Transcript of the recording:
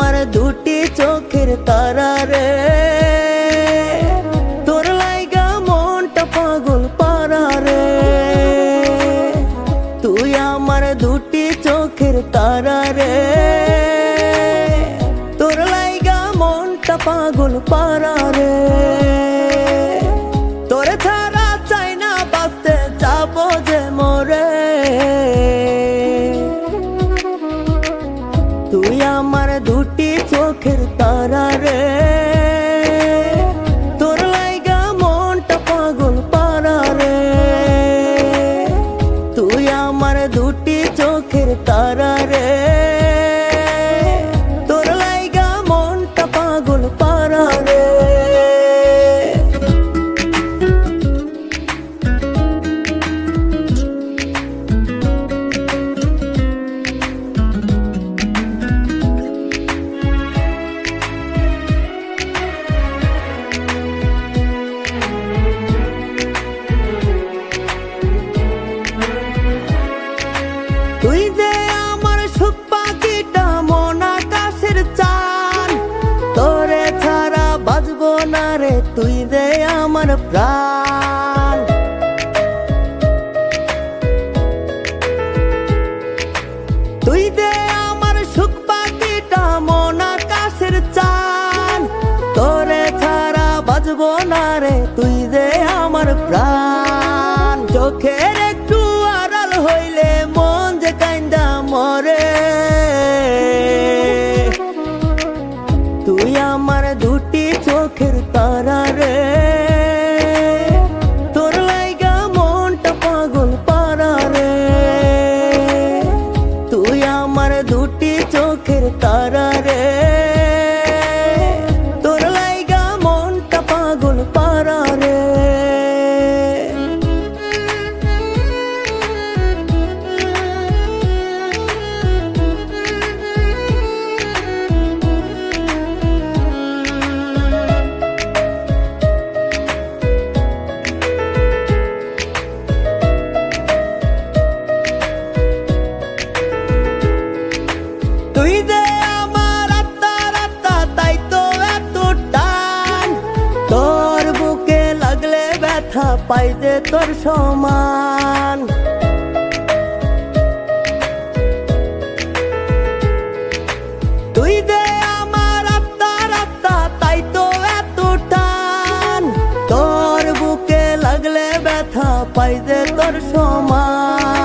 আমার দুটি চোখের তারা রে। তোর লাইগা মনটা পাগল পারা রে। তুই আমার দুটি চোখের তারা রে। তোর লাইগা মনটা পাগল পারা রে। তুই যে আমার সুখ পাখিটা মন আকাশের চান তোরে ছাড়া বাজবো না রে, তুই যে আমার প্রাণ। তুই যে আমার তোরে ছাড়া বাজবো না রে, তুই যে আমার প্রাণ। চোখের আমার দুটি চোখের তারা রে। পাই যে তোর সমান। তুই যে আমার আত্মা আত্মা, তাই তো এত টান। তোর বুকে লাগলে ব্যথা পাই যে তোর সমান।